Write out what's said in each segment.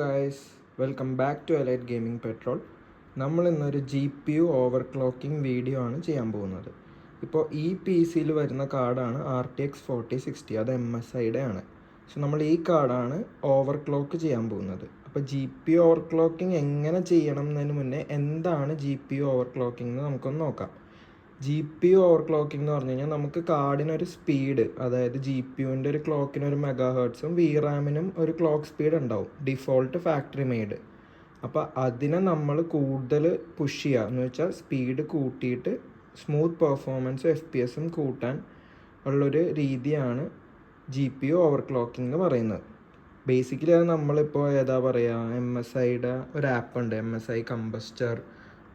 Guys welcome back to Elite Gaming Patrol നമ്മൾ ഇന്നൊരു G P U overclocking video ആണ് ചെയ്യാൻ പോകുന്നത്. ഇപ്പോൾ ഈ പി സിയിൽ വരുന്ന കാർഡാണ് R T X forty sixty അത് എം എസ് ഐയുടെ ആണ്. സോ നമ്മൾ ഈ കാർഡാണ് ഓവർ ക്ലോക്ക് ചെയ്യാൻ പോകുന്നത്. അപ്പോൾ ജി പി ഓവർ ക്ലോക്കിംഗ് എങ്ങനെ ചെയ്യണം എന്നതിന് മുന്നേ എന്താണ് ജി പി ഓവർ ക്ലോക്കിംഗ് എന്ന് നമുക്കൊന്ന് നോക്കാം. G P U over clocking എന്ന് പറഞ്ഞു കഴിഞ്ഞാൽ നമുക്ക് കാർഡിനൊരു സ്പീഡ് അതായത് ജി പി യുവിന്റെ ഒരു ക്ലോക്കിന് ഒരു മെഗാ ഹേർട്സും വി റാമിനും ഒരു ക്ലോക്ക് സ്പീഡ് ഉണ്ടാവും. ഡിഫോൾട്ട് ഫാക്ടറി മെയ്ഡ് അപ്പോൾ അതിനെ നമ്മൾ കൂടുതൽ പുഷ് ചെയ്യുക എന്ന് വെച്ചാൽ സ്പീഡ് കൂട്ടിയിട്ട് സ്മൂത്ത് പെർഫോമൻസും എഫ് പി എസും കൂട്ടാൻ ഉള്ളൊരു രീതിയാണ് G P U over clocking എന്ന് പറയുന്നത്. ബേസിക്കലി അത് നമ്മളിപ്പോൾ ഏതാ പറയുക എം എസ് ഐയുടെ ഒരു ആപ്പ് ഉണ്ട്. എം എസ് ഐ കമ്പസ്റ്റർ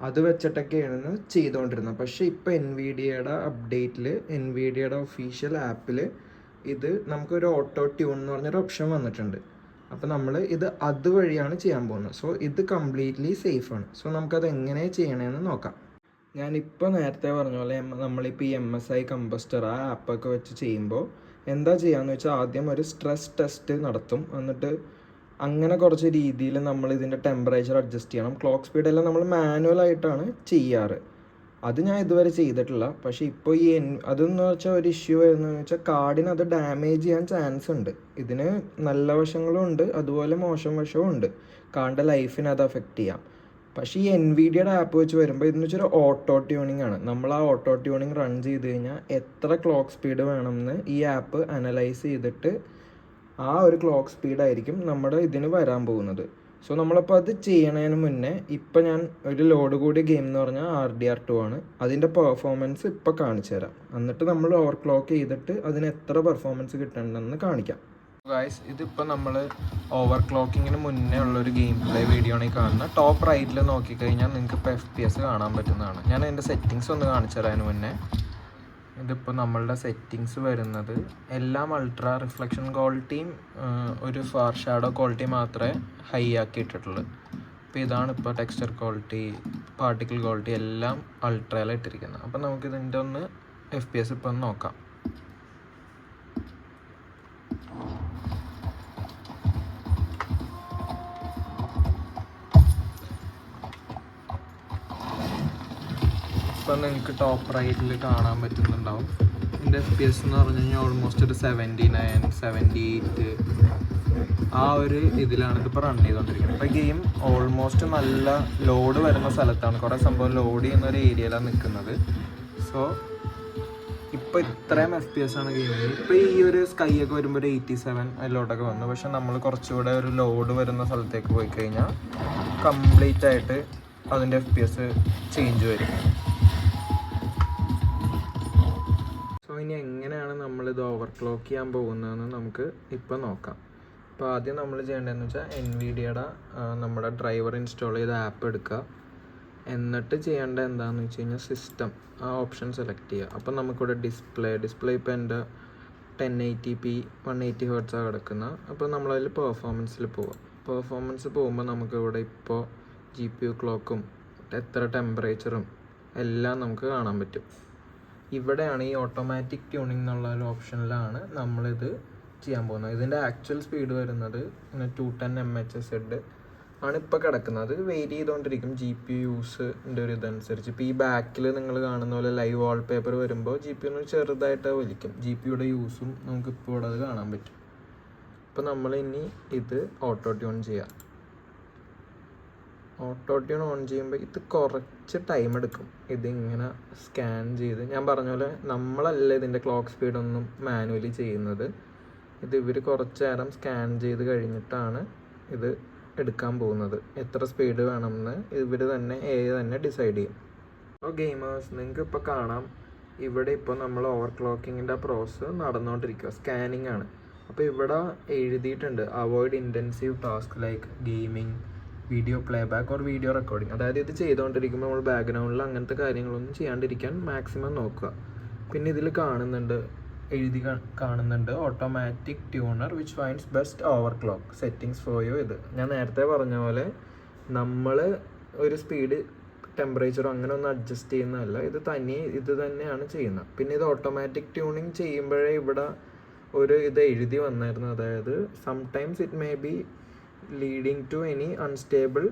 അത് വെച്ചിട്ടൊക്കെയാണ് ചെയ്തുകൊണ്ടിരുന്നത് പക്ഷേ ഇപ്പോൾ എൻ വി ഡിയുടെ അപ്ഡേറ്റിൽ എൻ വി ഡിയുടെ ഒഫീഷ്യൽ ആപ്പിൽ ഇത് നമുക്കൊരു ഓട്ടോ ട്യൂൺ എന്ന് പറഞ്ഞൊരു ഓപ്ഷൻ വന്നിട്ടുണ്ട്. അപ്പോൾ നമ്മൾ ഇത് അതുവഴിയാണ് ചെയ്യാൻ പോകുന്നത്. സോ ഇത് കംപ്ലീറ്റ്ലി സേഫാണ് സോ നമുക്കത് എങ്ങനെ ചെയ്യണമെന്ന് നോക്കാം. ഞാനിപ്പോൾ നേരത്തെ പറഞ്ഞ പോലെ നമ്മളിപ്പോൾ ഈ എം എസ് ഐ കമ്പസ്റ്റർ ആ ആപ്പൊക്കെ വെച്ച് ചെയ്യുമ്പോൾ എന്താ ചെയ്യാന്ന് വെച്ചാൽ ആദ്യം ഒരു സ്ട്രെസ് ടെസ്റ്റ് നടത്തും. എന്നിട്ട് അങ്ങനെ കുറച്ച് രീതിയിൽ നമ്മൾ ഇതിന്റെ ടെമ്പറേച്ചർ അഡ്ജസ്റ്റ് ചെയ്യണം. ക്ലോക്ക് സ്പീഡ് എല്ലാം നമ്മൾ മാനുവൽ ആയിട്ടാണ് ചെയ്യാറ്. അത് ഞാൻ ഇതുവരെ ചെയ്തിട്ടില്ല. പക്ഷേ ഇപ്പോൾ ഈ അതെന്ന് വെച്ചാൽ ഒരു ഇഷ്യൂ വരുന്നതെന്ന് വെച്ചാൽ കാർഡിന് അത് ഡാമേജ് ചെയ്യാൻ ചാൻസ് ഉണ്ട്. ഇതിന് നല്ല വശങ്ങളും ഉണ്ട് അതുപോലെ മോശം വശവും ഉണ്ട്. കാർഡിന്റെ ലൈഫിനെ അത് അഫക്റ്റ് ചെയ്യാം. പക്ഷേ ഈ എൻ വി ഡിയുടെ ആപ്പ് വെച്ച് വരുമ്പോൾ ഇതെന്ന് വെച്ചാൽ ഓട്ടോ ട്യൂണിംഗ് ആണ്. നമ്മൾ ആ ഓട്ടോ ട്യൂണിംഗ് റൺ ചെയ്ത് കഴിഞ്ഞാൽ എത്ര ക്ലോക്ക് സ്പീഡ് വേണമെന്ന് ഈ ആപ്പ് അനലൈസ് ചെയ്തിട്ട് ആ ഒരു ക്ലോക്ക് സ്പീഡായിരിക്കും നമ്മുടെ ഇതിന് വരാൻ പോകുന്നത്. സോ നമ്മളപ്പോൾ അത് ചെയ്യണതിന് മുന്നേ ഇപ്പം ഞാൻ ഒരു ലോഡ് കൂടിയ ഗെയിം എന്ന് പറഞ്ഞാൽ ആർ ഡി ആർ ടു ആണ്. അതിന്റെ പെർഫോമൻസ് ഇപ്പോൾ കാണിച്ചു തരാം. എന്നിട്ട് നമ്മൾ ഓവർ ക്ലോക്ക് ചെയ്തിട്ട് അതിന് എത്ര പെർഫോമൻസ് കിട്ടണമെന്ന് കാണിക്കാം. ഗായ്സ് ഇതിപ്പോൾ നമ്മൾ ഓവർ ക്ലോക്കിങ്ങിന് മുന്നേ ഉള്ളൊരു ഗെയിം പ്ലേ വീഡിയോ ആണ് കാണുന്നത്. ടോപ്പ് റൈറ്റിൽ നോക്കിക്കഴിഞ്ഞാൽ നിങ്ങൾക്ക് ഇപ്പോൾ എഫ് പി എസ് കാണാൻ പറ്റുന്നതാണ്. ഞാൻ അതിന്റെ സെറ്റിങ്സ് ഒന്ന് കാണിച്ചു തരാം അതിന് മുന്നേ. ഇതിപ്പോൾ നമ്മളുടെ സെറ്റിങ്സ് വരുന്നത് എല്ലാം അൾട്രാ റിഫ്ലക്ഷൻ ക്വാളിറ്റിയും ഒരു ഫാർ ഷാഡോ ക്വാളിറ്റി മാത്രമേ ഹൈ ആക്കി ഇട്ടിട്ടുള്ളൂ അപ്പോൾ ഇതാണ് ഇപ്പോൾ ടെക്സ്ചർ ക്വാളിറ്റി പാർട്ടിക്കിൾ ക്വാളിറ്റി എല്ലാം അൾട്രയിലിട്ടിരിക്കുന്നത് അപ്പോൾ നമുക്കിതിന്റെ ഒന്ന് എഫ് പി എസ് ഇപ്പോൾ ഒന്ന് നോക്കാം. ഇപ്പം നിങ്ങൾക്ക് ടോപ്പ് റൈറ്റിൽ കാണാൻ പറ്റുന്നുണ്ടാവും. എന്റെ എഫ് പി എസ് എന്ന് പറഞ്ഞു കഴിഞ്ഞാൽ ഓൾമോസ്റ്റ് ഒരു സെവന്റി നയൻ സെവന്റി എയ്റ്റ് ആ ഒരു ഇതിലാണ് ഇതിപ്പോൾ റൺ ചെയ്തുകൊണ്ടിരിക്കുന്നത് ഇപ്പോൾ ഗെയിം ഓൾമോസ്റ്റ് നല്ല ലോഡ് വരുന്ന സ്ഥലത്താണ്. കുറേ സംഭവം ലോഡ് ചെയ്യുന്ന ഒരു ഏരിയയിലാണ് നിൽക്കുന്നത് സോ ഇപ്പോൾ ഇത്രയും എഫ് പി എസ് ആണ് ഗെയിമിൽ ഇപ്പോൾ ഈ ഒരു സ്കൈ ഒക്കെ വരുമ്പോൾ ഒരു എയ്റ്റി സെവൻ അതിലോട്ടൊക്കെ വന്നു. പക്ഷെ നമ്മൾ കുറച്ചുകൂടെ ഒരു ലോഡ് വരുന്ന സ്ഥലത്തേക്ക് പോയി കഴിഞ്ഞാൽ കംപ്ലീറ്റ് ആയിട്ട് അതിന്റെ എഫ് പി എസ് ചേഞ്ച് വരും. ക്ലോക്ക് ചെയ്യാൻ പോകുന്നതെന്ന് നമുക്ക് ഇപ്പോൾ നോക്കാം. അപ്പോൾ ആദ്യം നമ്മൾ ചെയ്യേണ്ടതെന്ന് വെച്ചാൽ എൻ വി ഡിയുടെ നമ്മുടെ ഡ്രൈവർ ഇൻസ്റ്റാൾ ചെയ്ത ആപ്പ് എടുക്കുക. എന്നിട്ട് ചെയ്യേണ്ട എന്താണെന്ന് വെച്ച് കഴിഞ്ഞാൽ സിസ്റ്റം ആ ഓപ്ഷൻ സെലക്ട് ചെയ്യുക. അപ്പോൾ നമുക്കിവിടെ ഡിസ്പ്ലേ ഡിസ്പ്ലേ ഇപ്പോൾ എന്റെ ten eighty P one eighty ഹേർട്സാണ് കിടക്കുന്നത്. അപ്പോൾ നമ്മളതിൽ പെർഫോമൻസിൽ പോവാം പെർഫോമൻസ് പോകുമ്പോൾ നമുക്കിവിടെ ഇപ്പോൾ ജി പി യു ക്ലോക്കും എത്ര ടെമ്പറേച്ചറും എല്ലാം നമുക്ക് കാണാൻ പറ്റും. ഇവിടെയാണ് ഈ ഓട്ടോമാറ്റിക് ട്യൂണിംഗ് എന്നുള്ള ഒരു ഓപ്ഷനിലാണ് നമ്മളിത് ചെയ്യാൻ പോകുന്നത്. ഇതിന്റെ ആക്ച്വൽ സ്പീഡ് വരുന്നത് two ten M H Z ആണ് ഇപ്പോൾ കിടക്കുന്നത്. അത് വെയിറ്റ് ചെയ്തുകൊണ്ടിരിക്കും. ജി പി യൂസിന്റെ ഒരു ഇതനുസരിച്ച്. ഇപ്പോൾ ഈ ബാക്കിൽ നിങ്ങൾ കാണുന്ന പോലെ ലൈവ് വാൾപേപ്പർ വരുമ്പോൾ ജി പി ഒന്ന് ചെറുതായിട്ട് വലിക്കും. ജി പിയുടെ യൂസും നമുക്ക് ഇപ്പോൾ ഇവിടെ അത് കാണാൻ പറ്റും. അപ്പോൾ നമ്മൾ ഇനി ഇത് ഓട്ടോ ട്യൂൺ ചെയ്യാം. ഓട്ടോ ട്യൂൺ ഓൺ ചെയ്യുമ്പോൾ ഇത് കുറച്ച് ടൈം എടുക്കും. ഇതിങ്ങനെ സ്കാൻ ചെയ്ത് ഞാൻ പറഞ്ഞ പോലെ നമ്മളല്ല ഇതിന്റെ ക്ലോക്ക് സ്പീഡൊന്നും മാനുവലി ചെയ്യുന്നത്. ഇത് ഇവർ കുറച്ച് നേരം സ്കാൻ ചെയ്ത് കഴിഞ്ഞിട്ടാണ് ഇത് എടുക്കാൻ പോകുന്നത്. എത്ര സ്പീഡ് വേണമെന്ന് ഇവർ തന്നെ എ തന്നെ ഡിസൈഡ് ചെയ്യും. അപ്പോൾ ഗെയിമേഴ്സ് നിങ്ങൾക്ക് ഇപ്പോൾ കാണാം. ഇവിടെ ഇപ്പോൾ നമ്മൾ ഓവർ ക്ലോക്കിങ്ങിന്റെ പ്രോസസ്സ് നടന്നുകൊണ്ടിരിക്കുക സ്കാനിങ് ആണ്. അപ്പോൾ ഇവിടെ എഴുതിയിട്ടുണ്ട് avoid intensive task like gaming video playback or video recording അതായത് ഇത് ചെയ്തുകൊണ്ടിരിക്കുമ്പോൾ നമ്മൾ ബാക്ക്ഗ്രൗണ്ടിൽ അങ്ങനത്തെ കാര്യങ്ങളൊന്നും ചെയ്യാണ്ടിരിക്കാൻ മാക്സിമം നോക്കുക. പിന്നെ ഇതിൽ കാണുന്നുണ്ട് എഴുതി കാണുന്നുണ്ട് automatic tuner which finds best overclock settings for you ഇത്. ഞാൻ നേരത്തെ പറഞ്ഞ പോലെ നമ്മൾ ഒരു സ്പീഡ് ടെമ്പറേച്ചറോ അങ്ങനെ ഒന്നും അഡ്ജസ്റ്റ് ചെയ്യുന്നതല്ല ഇത് തനിയെ ഇത് തന്നെയാണ് ചെയ്യുന്നത്. പിന്നെ ഇത് ഓട്ടോമാറ്റിക് ട്യൂണിങ് ചെയ്യുമ്പോഴേ ഇവിടെ ഒരു ഇത് എഴുതി വന്നായിരുന്നു. അതായത് sometimes it may be leading to any unstable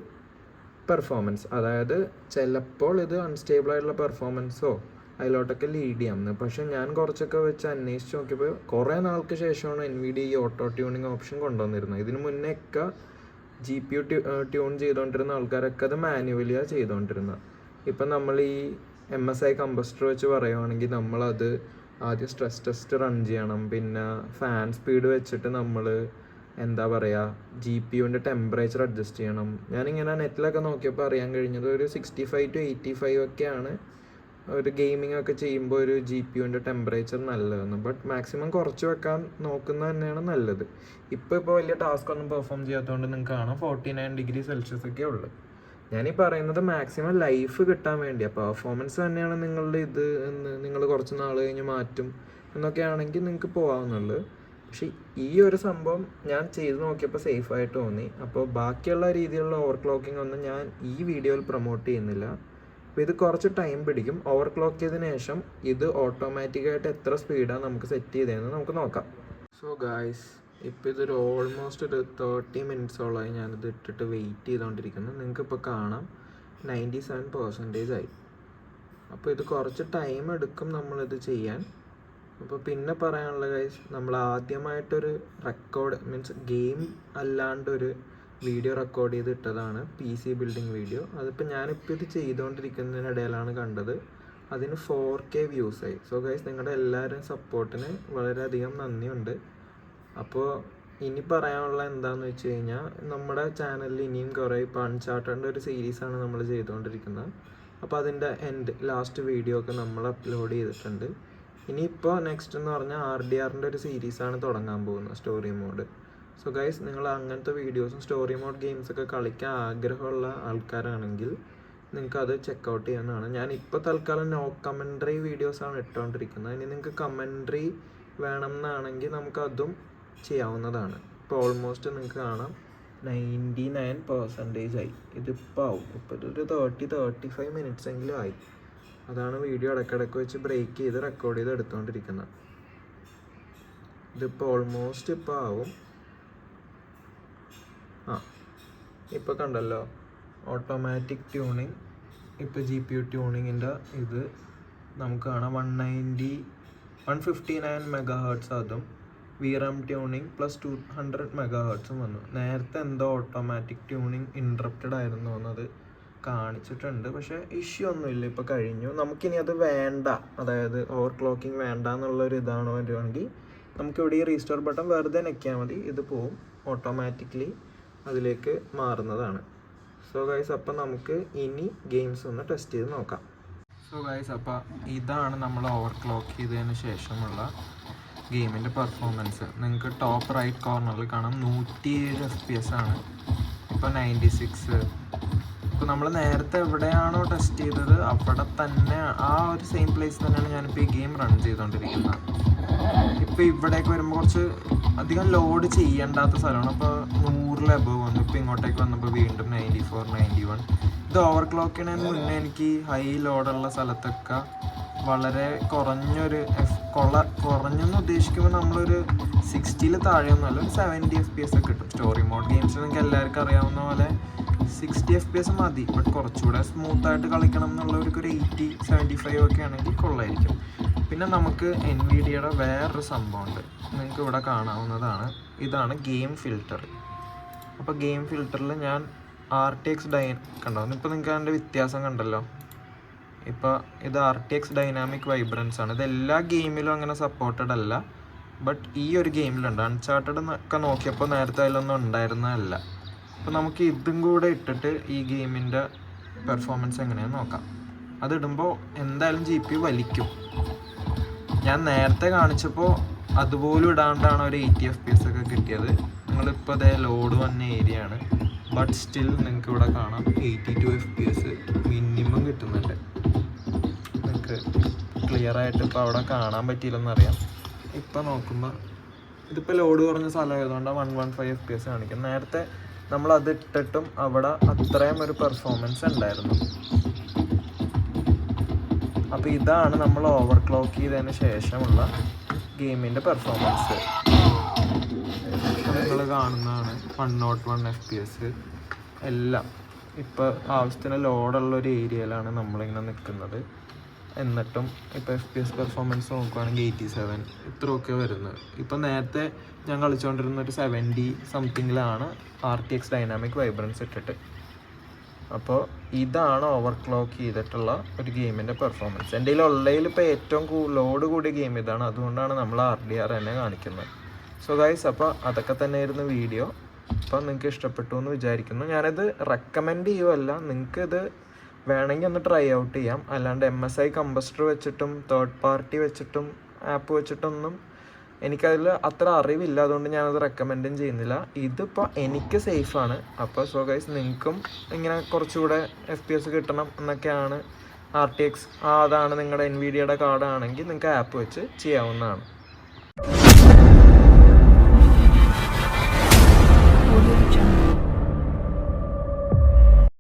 performance അതായത് ചിലപ്പോൾ ഇത് അൺസ്റ്റേബിൾ ആയിട്ടുള്ള പെർഫോമൻസോ അതിലോട്ടൊക്കെ ലീഡ് ചെയ്യാമെന്ന് പക്ഷേ ഞാൻ കുറച്ചൊക്കെ വെച്ച് അന്വേഷിച്ച് നോക്കിയപ്പോൾ കുറേ നാൾക്ക് ശേഷമാണ് എൻ വി ഡി ഈ ഓട്ടോ ട്യൂണിങ് ഓപ്ഷൻ കൊണ്ടുവന്നിരുന്നത്. ഇതിന് മുന്നേ ഒക്കെ ജി പി യു ട്യൂൺ ചെയ്തുകൊണ്ടിരുന്ന ആൾക്കാരൊക്കെ അത് മാനുവലിയാണ് ചെയ്തുകൊണ്ടിരുന്നത് ഇപ്പം നമ്മൾ ഈ എം എസ് ഐ കമ്പസ്റ്റർ വെച്ച് പറയുവാണെങ്കിൽ നമ്മളത് ആദ്യം സ്ട്രെസ് ടെസ്റ്റ് റൺ ചെയ്യണം. പിന്നെ ഫാൻ സ്പീഡ് വെച്ചിട്ട് നമ്മൾ എന്താ പറയുക ജി പി യുവിന്റെ ടെമ്പറേച്ചർ അഡ്ജസ്റ്റ് ചെയ്യണം. ഞാനിങ്ങനെ നെറ്റിലൊക്കെ നോക്കിയപ്പോൾ അറിയാൻ കഴിഞ്ഞത് ഒരു sixty five to eighty five ഒക്കെയാണ് ഒരു ഗെയിമിംഗ് ഒക്കെ ചെയ്യുമ്പോൾ ഒരു ജി പി യുവിന്റെ ടെമ്പറേച്ചർ നല്ലതെന്ന്. ബട്ട് മാക്സിമം കുറച്ച് വെക്കാൻ നോക്കുന്നത് തന്നെയാണ് നല്ലത്. ഇപ്പോൾ ഇപ്പോൾ വലിയ ടാസ്ക് ഒന്നും പെർഫോം ചെയ്യാത്തതുകൊണ്ട് നിങ്ങൾക്ക് കാണാം ഫോർട്ടി നയൻ ഡിഗ്രി സെൽഷ്യസ് ഒക്കെ ഉള്ളു. ഞാനീ പറയുന്നത് മാക്സിമം ലൈഫ് കിട്ടാൻ വേണ്ടിയാണ് പെർഫോമൻസ് തന്നെയാണ് നിങ്ങളുടെ ഇത് എന്ന് നിങ്ങൾ കുറച്ച് നാൾ കഴിഞ്ഞ് മാറ്റും എന്നൊക്കെ ആണെങ്കിൽ നിങ്ങൾക്ക് പോകാവുന്നുള്ളൂ പക്ഷെ ഈ ഒരു സംഭവം ഞാൻ ചെയ്ത് നോക്കിയപ്പോൾ സേഫ് ആയിട്ട് തോന്നി. അപ്പോൾ ബാക്കിയുള്ള രീതിയിലുള്ള ഓവർ ക്ലോക്കിംഗ് ഒന്നും ഞാൻ ഈ വീഡിയോയിൽ പ്രൊമോട്ട് ചെയ്യുന്നില്ല. അപ്പോൾ ഇത് കുറച്ച് ടൈം പിടിക്കും. ഓവർ ക്ലോക്ക് ചെയ്തതിന് ശേഷം ഇത് ഓട്ടോമാറ്റിക്കായിട്ട് എത്ര സ്പീഡാണ് നമുക്ക് സെറ്റ് ചെയ്തതെന്ന് നമുക്ക് നോക്കാം. സോ ഗായ്സ് ഇപ്പോൾ ഇതൊരു ഓൾമോസ്റ്റ് ഒരു തേർട്ടി മിനിറ്റ്സോളമായി ഞാനിത് ഇട്ടിട്ട് വെയിറ്റ് ചെയ്തുകൊണ്ടിരിക്കുന്നു നിങ്ങൾക്ക് ഇപ്പോൾ കാണാം. നയന്റി സെവൻ പെർസെന്റേജ് ആയി. അപ്പോൾ ഇത് കുറച്ച് ടൈം എടുക്കും നമ്മളിത് ചെയ്യാൻ. അപ്പോൾ പിന്നെ പറയാനുള്ള ഗൈസ് നമ്മൾ ആദ്യമായിട്ടൊരു റെക്കോർഡ് മീൻസ് ഗെയിം അല്ലാണ്ടൊരു വീഡിയോ റെക്കോർഡ് ചെയ്ത് ഇട്ടതാണ് പി സി ബിൽഡിംഗ് വീഡിയോ അതിപ്പോൾ ഞാനിപ്പോൾ ഇത് ചെയ്തുകൊണ്ടിരിക്കുന്നതിനിടയിലാണ് കണ്ടത്. അതിന് ഫോർ കെ വ്യൂസ് ആയി. സോ ഗൈസ് നിങ്ങളുടെ എല്ലാവരും സപ്പോർട്ടിന് വളരെയധികം നന്ദിയുണ്ട്. അപ്പോൾ ഇനി പറയാനുള്ള എന്താണെന്ന് വെച്ച് കഴിഞ്ഞാൽ നമ്മുടെ ചാനലിൽ ഇനിയും കുറേ ഇപ്പോൾ അൺചാർട്ടന്റെ ഒരു സീരീസാണ് നമ്മൾ ചെയ്തുകൊണ്ടിരിക്കുന്നത് അപ്പോൾ അതിന്റെ എൻഡ് ലാസ്റ്റ് വീഡിയോ ഒക്കെ നമ്മൾ അപ്ലോഡ് ചെയ്തിട്ടുണ്ട്. ഇനിയിപ്പോൾ നെക്സ്റ്റ് എന്ന് പറഞ്ഞാൽ ആർ ഡി ആറിന്റെ ഒരു സീരീസാണ് തുടങ്ങാൻ പോകുന്നത് സ്റ്റോറി മോഡ് സോ ഗൈസ് നിങ്ങൾ അങ്ങനത്തെ വീഡിയോസും സ്റ്റോറി മോഡ് ഗെയിംസ് ഒക്കെ കളിക്കാൻ ആഗ്രഹമുള്ള ആൾക്കാരാണെങ്കിൽ നിങ്ങൾക്ക് അത് ചെക്കൗട്ട് ചെയ്യാനാണ് ഞാൻ ഇപ്പോൾ തൽക്കാലം നോ കമൻട്രി വീഡിയോസാണ് ഇട്ടുകൊണ്ടിരിക്കുന്നത് ഇനി നിങ്ങൾക്ക് കമൻട്രി വേണം എന്നാണെങ്കിൽ നമുക്കതും ചെയ്യാവുന്നതാണ്. ഇപ്പോൾ ഓൾമോസ്റ്റ് നിങ്ങൾക്ക് കാണാം നയന്റി നയൻ പെർസെന്റേജ് ആയി. ഇതിപ്പോൾ ആവും. ഇപ്പോൾ ഇതൊരു തേർട്ടി തേർട്ടി ഫൈവ് മിനിറ്റ്സ് എങ്കിലും ആയി. അതാണ് വീഡിയോ ഇടയ്ക്കിടയ്ക്ക് വെച്ച് ബ്രേക്ക് ചെയ്ത് റെക്കോർഡ് ചെയ്ത് എടുത്തുകൊണ്ടിരിക്കുന്നത് ഇതിപ്പോൾ ഓൾമോസ്റ്റ് ഇപ്പോൾ ആവും. ആ ഇപ്പോൾ കണ്ടല്ലോ. ഓട്ടോമാറ്റിക് ട്യൂണിങ് ഇപ്പോൾ ജി പി യു ട്യൂണിങ്ങിന്റെ ഇത് നമുക്ക് കാണാം. One ninety one fifty nine megahertz അതും V RAM tuning plus two hundred mega ഹേർട്സും വന്നു. നേരത്തെ എന്തോ ഓട്ടോമാറ്റിക് ട്യൂണിങ് ഇൻട്രപ്റ്റഡ് ആയിരുന്നു എന്നത് കാണിച്ചിട്ടുണ്ട്. പക്ഷേ ഇഷ്യൂ ഒന്നുമില്ല. ഇപ്പോൾ കഴിഞ്ഞു. നമുക്കിനി അത് വേണ്ട. അതായത് ഓവർ ക്ലോക്കിംഗ് വേണ്ട എന്നുള്ളൊരു ഇതാണ് വരുവാണെങ്കിൽ നമുക്കിവിടെ ഈ റീസ്റ്റോർ ബട്ടൺ വെറുതെ നെക്കിയാൽ മതി. ഇത് പോവും. ഓട്ടോമാറ്റിക്കലി അതിലേക്ക് മാറുന്നതാണ്. സോ ഗൈസ് അപ്പം നമുക്ക് ഇനി ഗെയിംസ് ഒന്ന് ടെസ്റ്റ് ചെയ്ത് നോക്കാം. സോ ഗൈസ് അപ്പം ഇതാണ് നമ്മൾ ഓവർ ക്ലോക്ക് ചെയ്തതിന് ശേഷമുള്ള ഗെയിമിന്റെ പെർഫോമൻസ് നിങ്ങൾക്ക് ടോപ്പ് റൈറ്റ് കോർണറിൽ കാണാം. നൂറ്റി ഏഴ് എഫ് പി എസ് ആണ്. ഇപ്പോൾ നയന്റി സിക്സ് ഇപ്പോൾ നമ്മൾ നേരത്തെ എവിടെയാണോ ടെസ്റ്റ് ചെയ്തത് അവിടെ തന്നെ ആ ഒരു സെയിം പ്ലേസ് തന്നെയാണ് ഞാനിപ്പോൾ ഈ ഗെയിം റൺ ചെയ്തുകൊണ്ടിരിക്കുന്നത് ഇപ്പോൾ ഇവിടേക്ക് വരുമ്പോൾ കുറച്ച് അധികം ലോഡ് ചെയ്യേണ്ടാത്ത സ്ഥലമാണ്. അപ്പോൾ നൂറിൽ അബവ് വന്നു. ഇപ്പോൾ ഇങ്ങോട്ടേക്ക് വന്നപ്പോൾ വീണ്ടും നയന്റി ഫോർ നയന്റി വൺ ഇത് ഓവർ ക്ലോക്ക് മുന്നേ എനിക്ക് ഹൈ ലോഡുള്ള സ്ഥലത്തൊക്കെ വളരെ കുറഞ്ഞൊരു എഫ് കൊള്ള കുറഞ്ഞെന്ന് ഉദ്ദേശിക്കുമ്പോൾ നമ്മളൊരു സിക്സ്റ്റിയിൽ താഴെ ഒന്നുമല്ല ഒരു സെവന്റി എഫ് പി എസ് ഒക്കെ കിട്ടും. സ്റ്റോറി മോഡ് ഗെയിംസ് നിങ്ങൾക്ക് എല്ലാവർക്കും അറിയാവുന്ന പോലെ സിക്സ്റ്റി എഫ് പി എസ് മതി. ബട്ട് കുറച്ചുകൂടെ സ്മൂത്ത് ആയിട്ട് കളിക്കണം എന്നുള്ളവർക്ക് ഒരു എയ്റ്റി സെവന്റി ഫൈവ് ഒക്കെ ആണെങ്കിൽ കൊള്ളായിരിക്കും. പിന്നെ നമുക്ക് എൻ വി ഡിയുടെ വേറൊരു സംഭവമുണ്ട്. നിങ്ങൾക്ക് ഇവിടെ കാണാവുന്നതാണ്. ഇതാണ് ഗെയിം ഫിൽറ്റർ അപ്പോൾ ഗെയിം ഫിൽറ്ററിൽ ഞാൻ ആർ ടി എക്സ് ഡൈൻ കണ്ടോ? ഇപ്പോൾ നിങ്ങൾക്ക് അതിന്റെ വ്യത്യാസം കണ്ടല്ലോ. ഇപ്പോൾ ഇത് R T X dynamic vibrance ആണ്. ഇത് എല്ലാ ഗെയിമിലും അങ്ങനെ സപ്പോർട്ടഡ് അല്ല. ബട്ട് ഈ ഒരു ഗെയിമിലുണ്ട് അൺചാർട്ടഡ് ഒക്കെ നോക്കിയപ്പോൾ നേരത്തെ അതിലൊന്നും ഉണ്ടായിരുന്നതല്ല. അപ്പോൾ നമുക്ക് ഇതും കൂടെ ഇട്ടിട്ട് ഈ ഗെയിമിന്റെ പെർഫോമൻസ് എങ്ങനെയാണെന്ന് നോക്കാം. അതിടുമ്പോൾ എന്തായാലും ജി പി വലിക്കും. ഞാൻ നേരത്തെ കാണിച്ചപ്പോൾ അതുപോലും ഇടാണ്ടാണ് ഒരു എയ്റ്റി എഫ് പി എസ് ഒക്കെ കിട്ടിയത്. നിങ്ങളിപ്പോൾ അതേ ലോഡ് വന്ന ഏരിയ ആണ്. ബട്ട് സ്റ്റിൽ നിങ്ങൾക്ക് ഇവിടെ കാണാം eighty two F P S minimum കിട്ടുന്നുണ്ട്. നിങ്ങൾക്ക് ക്ലിയർ ആയിട്ട് ഇപ്പോൾ അവിടെ കാണാൻ പറ്റിയില്ലെന്നറിയാം ഇപ്പോൾ നോക്കുമ്പോൾ ഇതിപ്പോൾ ലോഡ് കുറഞ്ഞ സ്ഥലമായതുകൊണ്ടാണ് one one five F P S കാണിക്കുന്നത്. നേരത്തെ നമ്മൾ അത് ഇട്ടിട്ടും അവിടെ അത്രയും ഒരു പെർഫോമൻസ് ഉണ്ടായിരുന്നു. അപ്പോൾ ഇതാണ് നമ്മൾ ഓവർ ക്ലോക്ക് ചെയ്തതിന് ശേഷമുള്ള ഗെയിമിന്റെ പെർഫോമൻസ് നിങ്ങൾ കാണുന്നതാണ് one naught one F P S എല്ലാം. ഇപ്പോൾ ആവശ്യത്തിന് ലോഡുള്ള ഒരു ഏരിയയിലാണ് നമ്മളിങ്ങനെ നിൽക്കുന്നത് എന്നിട്ടും ഇപ്പോൾ എഫ് പി എസ് പെർഫോമൻസ് നോക്കുകയാണെങ്കിൽ എയ്റ്റി സെവൻ ഇത്രയൊക്കെ വരുന്നത്. ഇപ്പോൾ നേരത്തെ ഞാൻ കളിച്ചുകൊണ്ടിരുന്ന ഒരു seventy സംതിങ്ങിലാണ് R T X dynamic vibrance ഇട്ടിട്ട്. അപ്പോൾ ഇതാണ് ഓവർ ക്ലോക്ക് ചെയ്തിട്ടുള്ള ഒരു ഗെയിമിന്റെ പെർഫോമൻസ് എന്റെ ഉള്ളതിൽ ഇപ്പോൾ ഏറ്റവും ലോഡ് കൂടിയ ഗെയിം ഇതാണ്. അതുകൊണ്ടാണ് നമ്മൾ ആർ ഡി ആർ തന്നെ കാണിക്കുന്നത്. സോ ഗൈസ് അപ്പോൾ അതൊക്കെ തന്നെയായിരുന്നു വീഡിയോ അപ്പോൾ നിങ്ങൾക്ക് ഇഷ്ടപ്പെട്ടു എന്ന് വിചാരിക്കുന്നു. ഞാനിത് റെക്കമെൻഡ് ചെയ്യുമല്ല നിങ്ങൾക്ക് ഇത് വേണമെങ്കിൽ ഒന്ന് ട്രൈ ഔട്ട് ചെയ്യാം. അല്ലാണ്ട് എം എസ് ഐ കമ്പസ്റ്റർ വെച്ചിട്ടും തേർഡ് പാർട്ടി വെച്ചിട്ടും ആപ്പ് വെച്ചിട്ടൊന്നും എനിക്കതിൽ അത്ര അറിവില്ല. അതുകൊണ്ട് ഞാനത് റെക്കമെൻഡും ചെയ്യുന്നില്ല. ഇതിപ്പോൾ എനിക്ക് സേഫാണ് അപ്പോൾ സോ ഗൈസ് നിങ്ങൾക്കും ഇങ്ങനെ കുറച്ചുകൂടെ എഫ് പി എസ് കിട്ടണം എന്നൊക്കെയാണ് ആർ ടി എക്സ് അതാണ് നിങ്ങളുടെ എൻ വി ഡിയുടെ കാർഡാണെങ്കിൽ നിങ്ങൾക്ക് ആപ്പ് വെച്ച് ചെയ്യാവുന്നതാണ്.